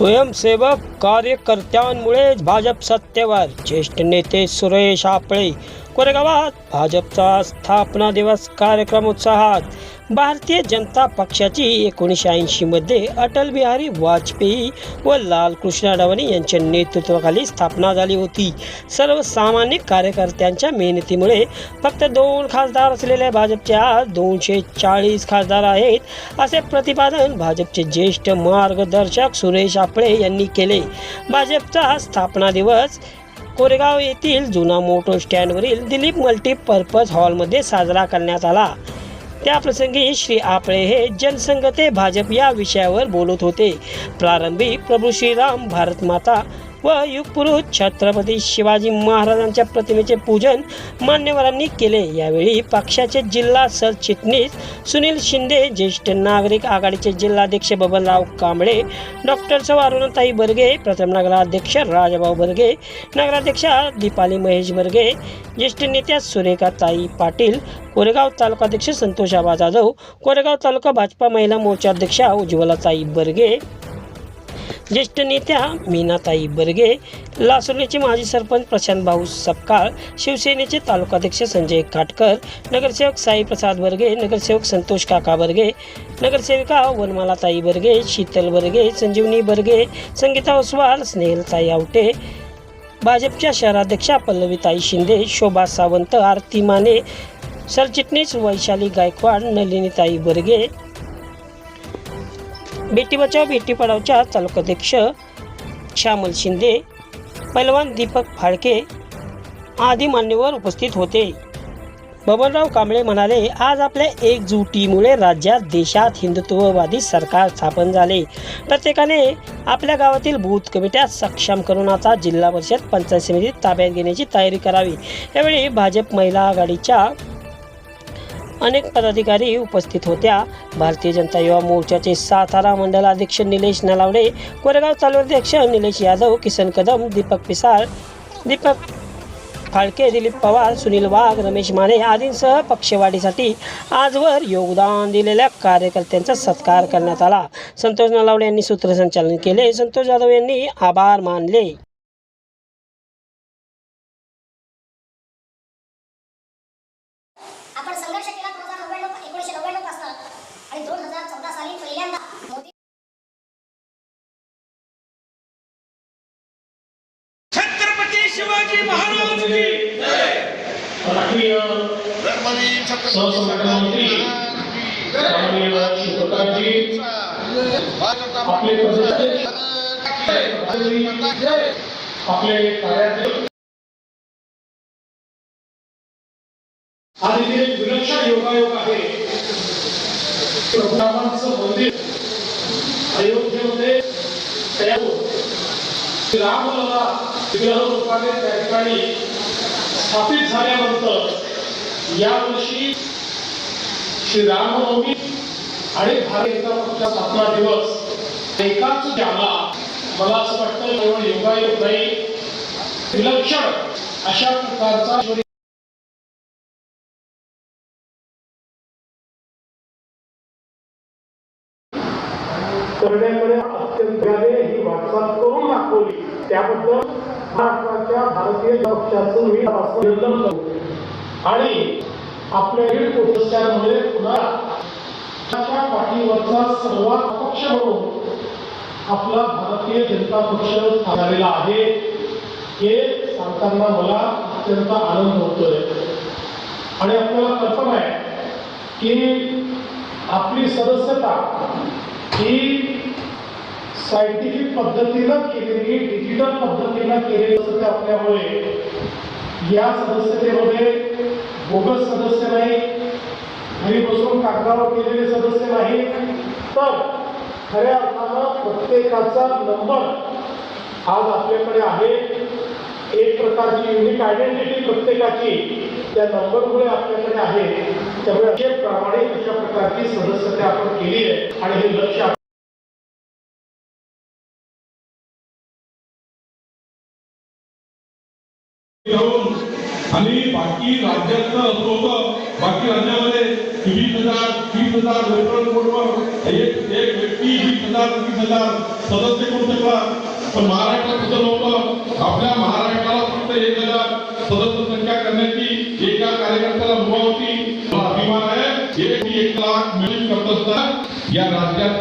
स्वयंसेवक कार्यकर्त्यांमुळे भाजप सत्तेवर. ज्येष्ठ नेते सुरेश आपळे कोरेगावात भाजपचा स्थापना दिवस कार्यक्रम उत्साहात. भारतीय जनता पक्षाची एकोणीसशे ऐंशीमध्ये अटल बिहारी वाजपेयी व लालकृष्ण अडवाणी यांच्या नेतृत्वाखाली स्थापना झाली होती. सर्वसामान्य कार्यकर्त्यांच्या मेहनतीमुळे फक्त दोन खासदार असलेल्या भाजपच्या आज दोनशे चाळीस खासदार आहेत असे प्रतिपादन भाजपचे ज्येष्ठ मार्गदर्शक सुरेश आपळे यांनी केले. भाजपचा स्थापना दिवस कोरेगाव येथील जुना मोटो स्टँडवरील दिलीप मल्टीपर्पज हॉलमध्ये साजरा करण्यात आला. त्याप्रसंगी श्री आपळे हे जनसंघ ते भाजप या विषयावर बोलत होते. प्रारंभी प्रभू श्रीराम भारत माता व युगपुरुष छत्रपती शिवाजी महाराजांच्या प्रतिमेचे पूजन मान्यवरांनी केले. यावेळी पक्षाचे जिल्हा सरचिटणीस सुनील शिंदे ज्येष्ठ नागरिक आघाडीचे जिल्हाध्यक्ष बबनराव कांबळे डॉक्टर सौ अरुणताई बर्गे प्रथम नगराध्यक्ष राजाभाऊ बर्गे नगराध्यक्षा दीपाली महेश बर्गे ज्येष्ठ नेत्या सुरेखाताई पाटील कोरेगाव तालुकाध्यक्ष संतोष आबा जाधव कोरेगाव तालुका भाजपा महिला मोर्चाध्यक्षा उज्ज्वलाताई बर्गे ज्येष्ठ नेत्या मीनाताई बर्गे लासोलीचे माजी सरपंच प्रशांत भाऊ सपकाळ शिवसेनेचे तालुकाध्यक्ष संजय काटकर नगरसेवक साईप्रसाद बर्गे नगरसेवक संतोष काका बर्गे नगरसेविका वनमालाताई बर्गे शीतल बर्गे संजीवनी बर्गे संगीता ओसवाल स्नेहलताई आवटे भाजपच्या शहराध्यक्षा पल्लवीताई शिंदे शोभा सावंत आरती माने सरचिटणीस वैशाली गायकवाड नलिनीताई बर्गे बेटी बचाव बेटी पढावच्या तालुकाध्यक्ष श्यामल शिंदे पैलवान दीपक फाळके आदी मान्यवर उपस्थित होते. बबनराव कांबळे म्हणाले आज आपल्या एकजुटीमुळे राज्यात देशात हिंदुत्ववादी सरकार स्थापन झाले. प्रत्येकाने आपल्या गावातील बूथ कमिट्या सक्षम करून आता जिल्हा परिषद पंचायत समिती ताब्यात घेण्याची तयारी करावी. यावेळी भाजप महिला आघाडीच्या अनेक पदाधिकारी उपस्थित होत्या. भारतीय जनता युवा मोर्चाचे सातारा मंडलाध्यक्ष निलेश नलावडे कोरेगाव तालुकाध्यक्ष निलेश यादव किसन कदम दीपक पिसाळ दीपक फाळके दिलीप पवार सुनील वाघ रमेश माने आदींसह पक्षवाढीसाठी आजवर योगदान दिलेल्या कार्यकर्त्यांचा सत्कार करण्यात आला. संतोष नलावडे यांनी सूत्रसंचालन केले. संतोष जाधव यांनी आभार मानले आपण संघर्ष केला दोन हजार नव्याण्णव एकोणीसशे नव्याण्णवपासून आणि दोन हजार चौदा साली पहिल्यांदा मोदी छत्रपती शिवाजी महाराज की राष्ट्रीय सहसंघटनामंत्री माननीय शिवप्रकाशजी आपले आपले कार्याध्यक्ष. हा देखील एक विलक्षण योगायोग आहे. प्रभुरामांचं मंदिर अयोध्येमध्ये तयार होतं. रामलला विग्रह रूपाने त्या ठिकाणी स्थापित झाल्यानंतर यावर्षी श्री रामनवमी आणि भारतीय जनता पक्षाचा स्थापना दिवस एकाच आला मला असं वाटतं केवळ योगायोग नाही. विलक्षण अशा प्रकारचा करण्याकडे अत्यंत ही वाटचाल करून दाखवली. त्याबद्दल भारतीय पक्षाचं मी अभिनंदन करतो आणि आपल्या रीड पुन्हा पाठीवरचा सर्वात पक्ष म्हणून आपला भारतीय जनता पक्ष झालेला आहे हे सांगताना मला अत्यंत आनंद होतोय. आणि आपल्याला कल्पना आहे की आपली सदस्यता ही सायंटिफिक पद्धतीनं केलेली डिजिटल पद्धतीनं केलेली असते असल्यामुळे या सदस्यतेमध्ये बोगस सदस्य नाही घरी बसून कागदावर केलेले सदस्य नाही तर खऱ्या अर्थानं प्रत्येकाचा नंबर आज आपल्याकडे आहे. एक प्रकारची युनिक आयडेंटिटी प्रत्येकाची त्या नंबरमुळे आपल्याकडे आहे. त्यामुळे असे प्रामाणिक अशा प्रकारची सदस्यता आपण केली आहे. आणि हे लक्ष घेऊन आणि बाकी राज्यातलं असं होतं बाकी राज्यामध्ये वीस हजार तीस हजार इलेक्ट्रॉनिक बोर्डवर एक एक व्यक्ती वीस हजार तीस हजार सदस्य करू शकला. पण महाराष्ट्रात तसं नव्हतं. आपल्या महाराष्ट्राला फक्त एक हजार सदस्य संख्या करण्याची एका कार्यकर्त्याला मुभा होती. अभिमान एक एक लाख मिळून करत असताना या राज्यात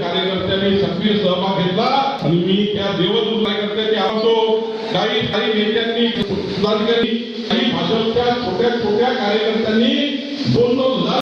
कार्यकर्त्यांनी सक्रिय सहभाग घेतला. आणि मी त्या देवदूत कार्यकर्त्यांनी आवडतो काही काही नेत्यांनी काही भाजपच्या छोट्या छोट्या कार्यकर्त्यांनी दोन दोन हजार